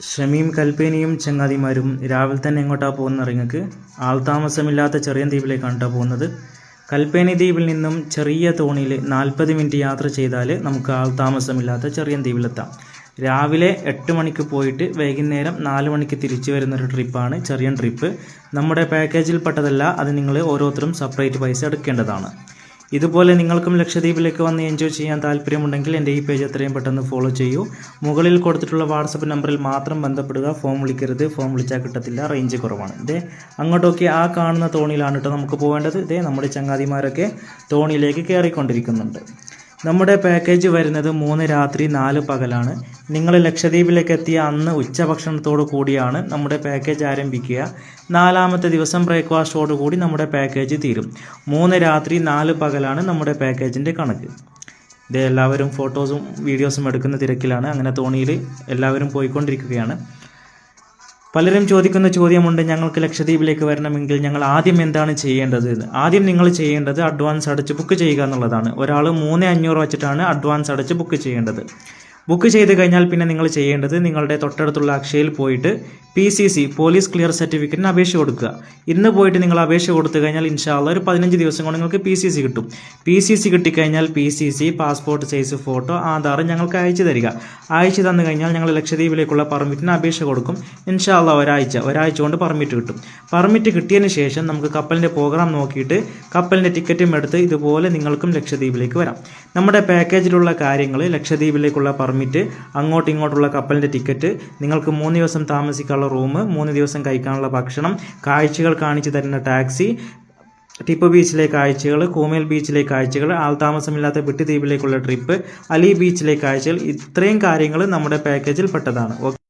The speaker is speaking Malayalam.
ഷമീം കൽപ്പേനിയും ചങ്ങാതിമാരും രാവിലെ തന്നെ എങ്ങോട്ടാണ് പോകുന്ന നിങ്ങൾക്ക് ആൾതാമസമില്ലാത്ത ചെറിയ ദ്വീപിലേക്കാണ് കേട്ടോ പോകുന്നത്. കൽപ്പേനി ദ്വീപിൽ നിന്നും ചെറിയ തോണിയിൽ നാൽപ്പത് മിനിറ്റ് യാത്ര ചെയ്താൽ നമുക്ക് ആൾതാമസമില്ലാത്ത ചെറിയ ദ്വീപിലെത്താം. രാവിലെ എട്ട് മണിക്ക് പോയിട്ട് വൈകുന്നേരം നാല് മണിക്ക് തിരിച്ചു വരുന്ന വരുന്നൊരു ട്രിപ്പാണ് ചെറിയ ട്രിപ്പ്. നമ്മുടെ പാക്കേജിൽ പെട്ടതല്ല അത് നിങ്ങൾ ഓരോരുത്തരും സെപ്പറേറ്റ് പൈസ എടുക്കേണ്ടതാണ്. ഇതുപോലെ നിങ്ങൾക്കും ലക്ഷദ്വീപിലേക്ക് വന്ന് എൻജോയ് ചെയ്യാൻ താല്പര്യമുണ്ടെങ്കിൽ എന്റെ ഈ പേജ് എത്രയും പെട്ടെന്ന് ഫോളോ ചെയ്യൂ. മുകളിൽ കൊടുത്തിട്ടുള്ള വാട്സപ്പ് നമ്പറിൽ മാത്രം ബന്ധപ്പെടുക. ഫോം വിളിക്കരുത്. ഫോം വിളിച്ചാൽ കിട്ടത്തില്ല. റേഞ്ച് കുറവാണ്. ഇതേ അങ്ങോട്ടൊക്കെ ആ കാണുന്ന തോണിയിലാണ് കേട്ടോ നമുക്ക് പോകേണ്ടത് ഇതേ നമ്മുടെ ചങ്ങാതിമാരൊക്കെ തോണിയിലേക്ക് കയറിക്കൊണ്ടിരിക്കുന്നുണ്ട് നമ്മുടെ പാക്കേജ് വരുന്നത് മൂന്ന് രാത്രി നാല് പകലാണ്. നിങ്ങൾ ലക്ഷദ്വീപിലേക്ക് എത്തിയ അന്ന് ഉച്ചഭക്ഷണത്തോടു കൂടിയാണ് നമ്മുടെ പാക്കേജ് ആരംഭിക്കുക. നാലാമത്തെ ദിവസം ബ്രേക്ക്ഫാസ്റ്റോടു കൂടി നമ്മുടെ പാക്കേജ് തീരും. മൂന്ന് രാത്രി നാല് പകലാണ് നമ്മുടെ പാക്കേജിന്റെ കണക്ക്. ഇത് എല്ലാവരും ഫോട്ടോസും വീഡിയോസും എടുക്കുന്ന തിരക്കിലാണ്. അങ്ങനെ തോണിയിൽ എല്ലാവരും പോയിക്കൊണ്ടിരിക്കുകയാണ്. പലരും ചോദിക്കുന്ന ചോദ്യമുണ്ട് ഞങ്ങൾക്ക് ലക്ഷദ്വീപിലേക്ക് വരണമെങ്കിൽ ഞങ്ങൾ ആദ്യം എന്താണ് ചെയ്യേണ്ടത്? ആദ്യം നിങ്ങൾ ചെയ്യേണ്ടത് അഡ്വാൻസ് അടച്ച് ബുക്ക് ചെയ്യുക എന്നുള്ളതാണ്. ഒരാൾ മൂന്ന് അഞ്ഞൂറ് വെച്ചിട്ടാണ് അഡ്വാൻസ് അടച്ച് ബുക്ക് ചെയ്യേണ്ടത്. ബുക്ക് ചെയ്ത് കഴിഞ്ഞാൽ പിന്നെ നിങ്ങൾ ചെയ്യേണ്ടത് നിങ്ങളുടെ തൊട്ടടുത്തുള്ള അക്ഷയയിൽ പോയിട്ട് P C C police clear സർട്ടിഫിക്കറ്റിന് അപേക്ഷ കൊടുക്കുക. ഇന്ന് പോയിട്ട് നിങ്ങൾ അപേക്ഷ കൊടുത്തു കഴിഞ്ഞാൽ ഇൻഷാല്ല ഒരു പതിനഞ്ച് ദിവസം കൊണ്ട് നിങ്ങൾക്ക് പി സി സി കിട്ടും. പി സി സി കിട്ടിക്കഴിഞ്ഞാൽ P C C passport size photo Aadhaar ഞങ്ങൾക്ക് അയച്ചു തരിക. അയച്ചു തന്നു കഴിഞ്ഞാൽ ഞങ്ങൾ ലക്ഷദ്വീപിലേക്കുള്ള പെർമിറ്റിന് അപേക്ഷ കൊടുക്കും. ഇൻഷാല്ല ഒരാഴ്ച ഒരാഴ്ച കൊണ്ട് പെർമിറ്റ് കിട്ടും. പെർമിറ്റ് കിട്ടിയതിന് ശേഷം നമുക്ക് കപ്പലിന്റെ പ്രോഗ്രാം നോക്കിയിട്ട് കപ്പലിന്റെ ടിക്കറ്റും എടുത്ത് ഇതുപോലെ നിങ്ങൾക്കും ലക്ഷദ്വീപിലേക്ക് വരാം. നമ്മുടെ പാക്കേജിലുള്ള കാര്യങ്ങൾ ലക്ഷദ്വീപിലേക്കുള്ള പെർമിറ്റ് അങ്ങോട്ടും ഇങ്ങോട്ടുള്ള കപ്പലിന്റെ ടിക്കറ്റ് നിങ്ങൾക്ക് മൂന്ന് ദിവസം താമസിക്കാനുള്ള റൂം മൂന്ന് ദിവസം കഴിക്കാനുള്ള ഭക്ഷണം കാഴ്ചകൾ കാണിച്ചു തരുന്ന ടാക്സി ടിപ്പ് ബീച്ചിലെ കാഴ്ചകൾ കൂമേൽ ബീച്ചിലെ കാഴ്ചകൾ ആൾതാമസമില്ലാത്ത വിട്ടി ദ്വീപിലേക്കുള്ള ട്രിപ്പ് അലി ബീച്ചിലെ കാഴ്ചകൾ ഇത്രയും കാര്യങ്ങൾ നമ്മുടെ പാക്കേജിൽ പെട്ടതാണ്.